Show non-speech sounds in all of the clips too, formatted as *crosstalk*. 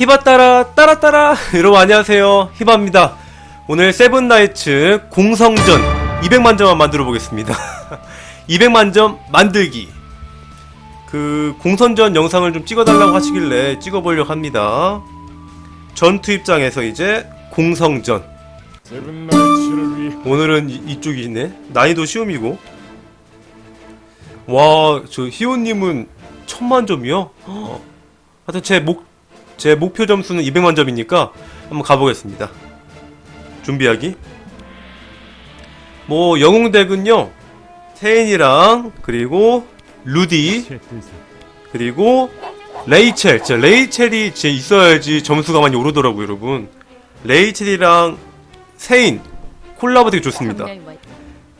히바 따라 따라 따라. *laughs* 여러분 안녕하세요. 히바입니다. 오늘 세븐나이츠 공성전 200만 점만 만들어 보겠습니다. *laughs* 200만 점 만들기. 그 공선전 영상을 좀 찍어달라고 하시길래 찍어보려고 합니다. 전투 입장에서 이제 공성전. 오늘은 이, 이쪽이네. 난이도 쉬움이고. 와 저 희호님은 천만 점이요? 헉. *gasps* 하여튼 제 목, 제 목표 점수는 200만 점이니까 한번 가보겠습니다. 준비하기. 뭐 영웅덱은요 테인이랑 그리고 루디 제 그리고 레이첼. 진짜 레이첼이 진짜 있어야지 점수가 많이 오르더라고요 여러분. 레이첼이랑 세인. 콜라보 되게 좋습니다.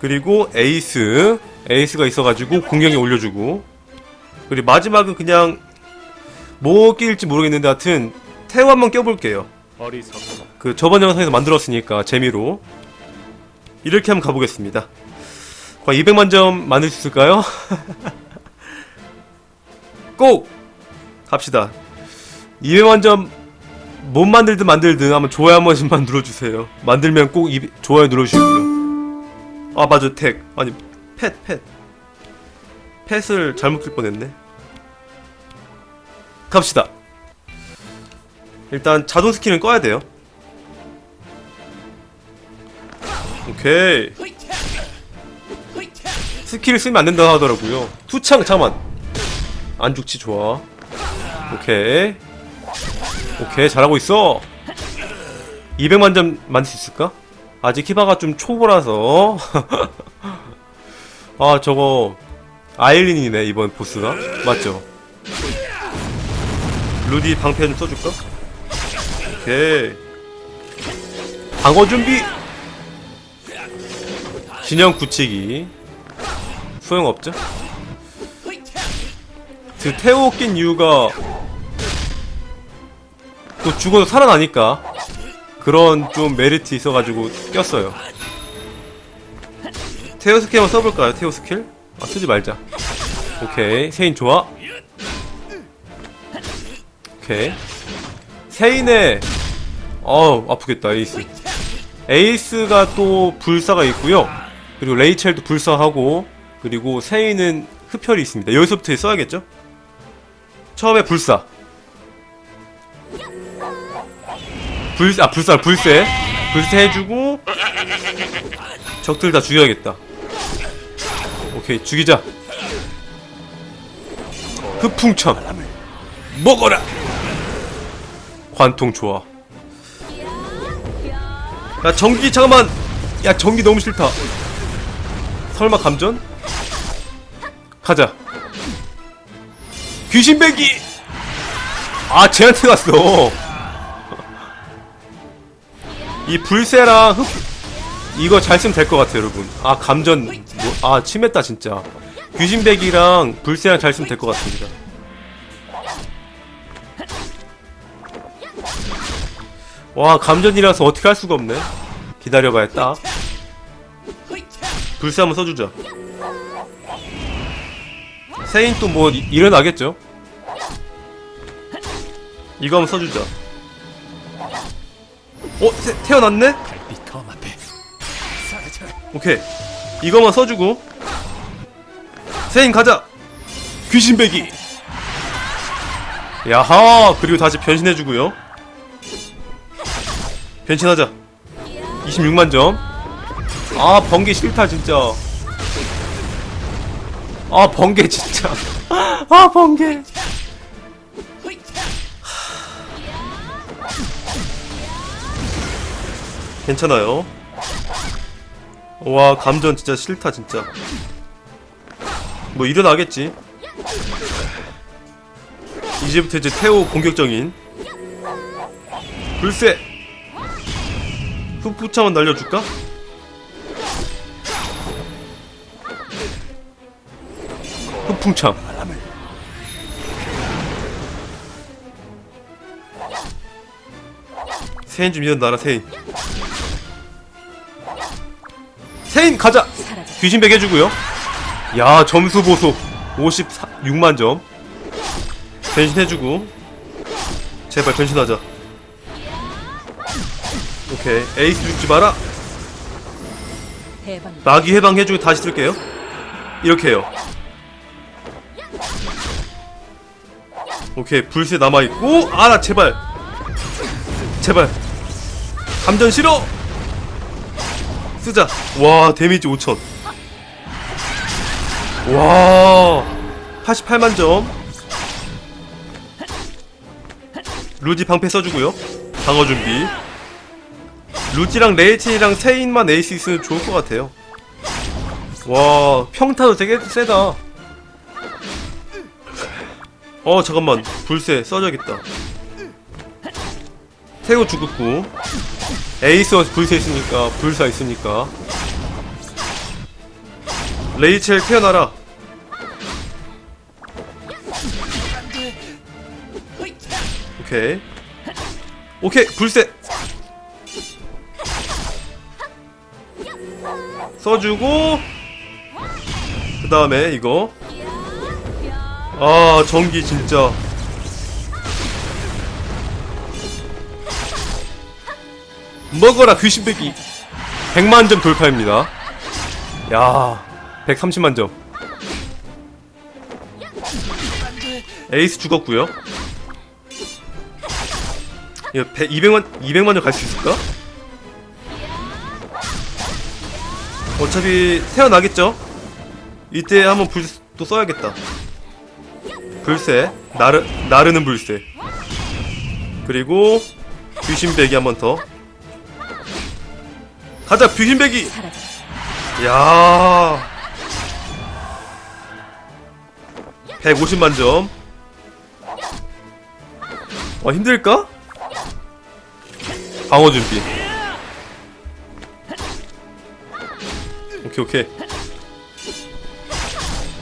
그리고 에이스. 에이스가 있어가지고 공격에 올려주고. 그리고 마지막은 그냥 뭐 낄지 모르겠는데 하여튼 태우 한번 껴볼게요. 그 저번 영상에서 만들었으니까 재미로 이렇게 한번 가보겠습니다. 과연 200만 점 만들 수 있을까요? *laughs* 꼭 갑시다. 200만 점 못 만들든 만들든 한번 좋아요 한 번씩만 눌러주세요. 만들면 꼭 이- 좋아요 눌러주시고요. 아 맞아. 택 아니 펫 펫. 펫을 잘못 쓸 뻔했네 갑시다. 일단 자동 스킬은 꺼야 돼요. 오케이. 스킬을 쓰면 안 된다 하더라고요. 투창 잠만. 안 죽지 좋아. 오케이. 오케이 잘하고 있어. 200만 점 만들 수 있을까? 아직 히바가 좀 초보라서. *laughs* 아 저거 아일린이네 이번 보스가. 맞죠? 루디 방패 좀 써줄까? 오케이 방어 준비 진영 굳히기 소용없죠? 그 태워 낀 이유가 또 죽어서 살아나니까 그런 좀 메리트 있어가지고 꼈어요 태워 스킬 한번 써볼까요? 태워 스킬? 아 쓰지 말자 오케이 세인 좋아 오케이. 세인의 어우 아프겠다 에이스. 에이스가 또 불사가 있고요. 그리고 레이첼도 불사하고 그리고 세인은 흡혈이 있습니다. 여기서부터 써야겠죠? 처음에 불사. 불, 아 불사 불새 불새 해주고 적들 다 죽여야겠다. 오케이 죽이자. 흑풍참 먹어라 관통 좋아. 야 전기 잠깐만! 야 전기 너무 싫다. 설마 감전? 가자. 귀신배기! 아 쟤한테 갔어. 이 불새랑 흑 이거 잘 쓰면 될 것 같아요 여러분. 아 감전 뭐, 아 침했다 진짜. 귀신배기랑 불새랑 잘 쓰면 될 것 같습니다 와 감전이라서 어떻게 할 수가 없네. 기다려봐야 딱. 불새 한번 써주자. 세인 또 뭐 일어나겠죠? 이거 한번 써주자. 어? 태, 태어났네? 오케이. 이거만 써주고. 세인 가자! 귀신배기! 야하! 그리고 다시 변신해주고요 변신하자. 26만점. 아 번개 싫다 진짜. 아 번개 진짜. *laughs* 아 번개. 괜찮아요. 와 감전 진짜 싫다 진짜. 뭐 일어나겠지? 이제부터 이제 태호 공격적인 불새 흑부창은 날려줄까? 흑풍창 세인 좀 일어나라 세인. 세인 가자! 귀신백 해주고요. 야 점수 보소. 56만 점. 변신해주고. 제발 변신하자 오케이. 에이스 죽지 마라. 마귀 해방 해주고 다시 쓸게요. 이렇게 해요. 오케이. 불새 남아있고. 아나 제발. 제발. 감전 싫어. 쓰자. 와 데미지 5000 와. 88만 점. 루지 방패 써주고요. 방어 준비 루지랑 레이틴이랑 세인만 에이스 있으면 좋을 것 같아요. 와 평타도 되게 세다. 어 잠깐만. 불새 써줘야겠다. 태우 죽었고. 에이스 불새 있으니까 불사 있으니까. 레이첼 태어나라. 오케이. 오케이 불새 써주고 그 다음에 이거. 아 전기 진짜. 먹어라 귀신배기 100만점 돌파입니다. 야 130만점. 에이스 죽었고요. 이거 100, 200만 200만점 갈 수 있을까? 어차피 태어나겠죠? 이때 한번 불또 써야겠다. 불새 나르 나르는 불새. 그리고 귀신배기 한 번 더. 가자 귀신배기. 야. 150만 점. 어 힘들까? 방어 준비. 오케이 오케이.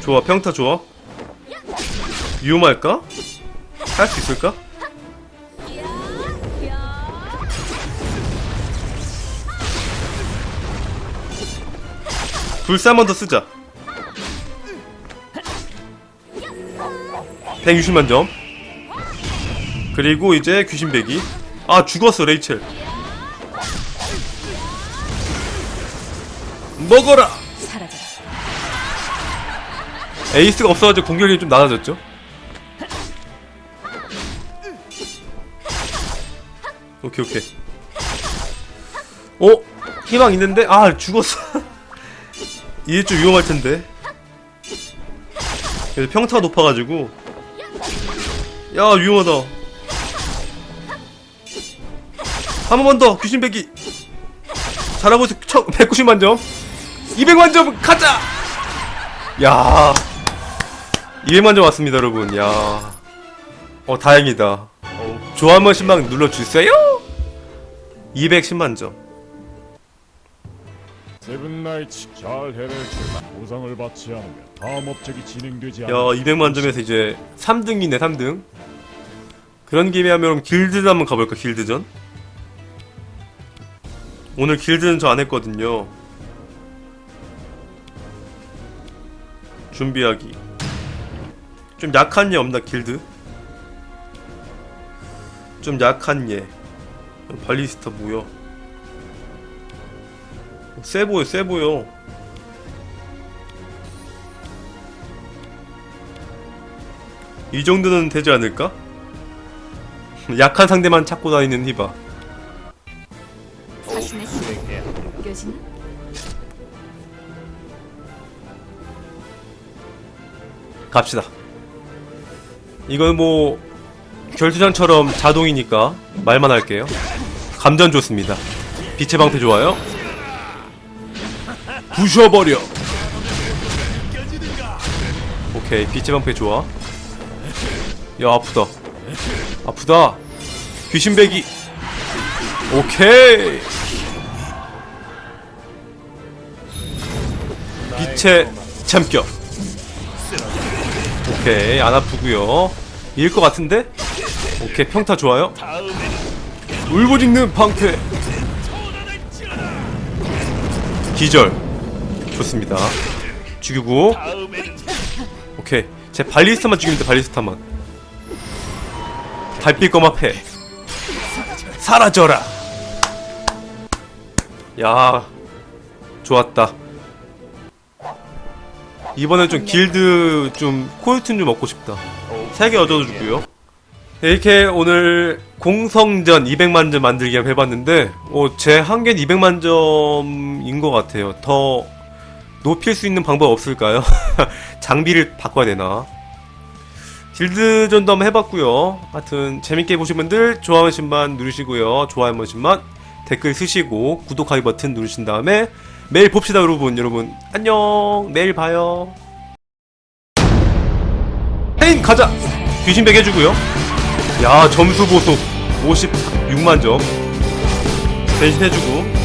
좋아 평타 좋아. 위험할까? 할 수 있을까? 불사 한번 더 쓰자. 160만 점. 그리고 이제 귀신배기. 아 죽었어 레이첼. 먹어라. 사라져. 에이스가 없어가지고 공격력이 좀 낮아졌죠? 오케이 오케이 어? 희망 있는데? 아 죽었어 *laughs* 이게 좀 위험할 텐데 그래서 평타가 높아가지고 야 위험하다 한 번만 더 귀신 배기 잘하고 있어 190만 점 200만 점 가자 야 200만 점 왔습니다 여러분 야 어, 다행이다. 어, 좋아 한번 신망 눌러주세요! 210만 점. 세븐 나이츠 잘 해낼 줄 보상을 받지 않으면 다음 업적이 진행되지 야, 않아 200만 점에서 이제 3등이네, 3등. 그런 김에 하면 길드 한번 가볼까, 길드전? 오늘 길드는 저 안 했거든요. 준비하기. 좀 약한 얘 없나, 길드? 좀 약한 얘. 발리스타 뭐야? 어, 세 보여, 세 보여. 이 정도는 되지 않을까? *laughs* 약한 상대만 찾고 다니는 히바. 갑시다. 이건 뭐 결투장처럼 자동이니까 말만 할게요. 감전 좋습니다. 빛의 방패 좋아요. 부셔버려. 오케이 빛의 방패 좋아. 야 아프다. 아프다. 귀신배기. 오케이. 빛의 참격. 오케이 안 아프고요. 이길 것 같은데? 오케이 평타 좋아요. 울부짖는 방패. 기절. 좋습니다. 죽이고. 오케이 제 발리스타만 죽이면 돼 발리스타만. 달빛 검합해 사라져라. 야 좋았다 이번엔 좀 길드 좀 코요튼 좀 먹고 싶다. 세 개 얻어주고요. 이렇게 오늘 공성전 200만 점 만들기 한번 해봤는데 어, 제 한계는 200만 점인 것 같아요. 더 높일 수 있는 방법 없을까요? *laughs* 장비를 바꿔야 되나? 길드전도 한번 해봤고요. 하여튼 재밌게 보신 분들 좋아요 한 번씩만 누르시고요. 좋아요 한 번씩만 댓글 쓰시고 구독하기 버튼 누르신 다음에 매일 봅시다 여러분. 여러분 안녕. 내일 봐요. 헤인 가자. 귀신백 해주고요. 야 점수 보속 56만 점. 변신해주고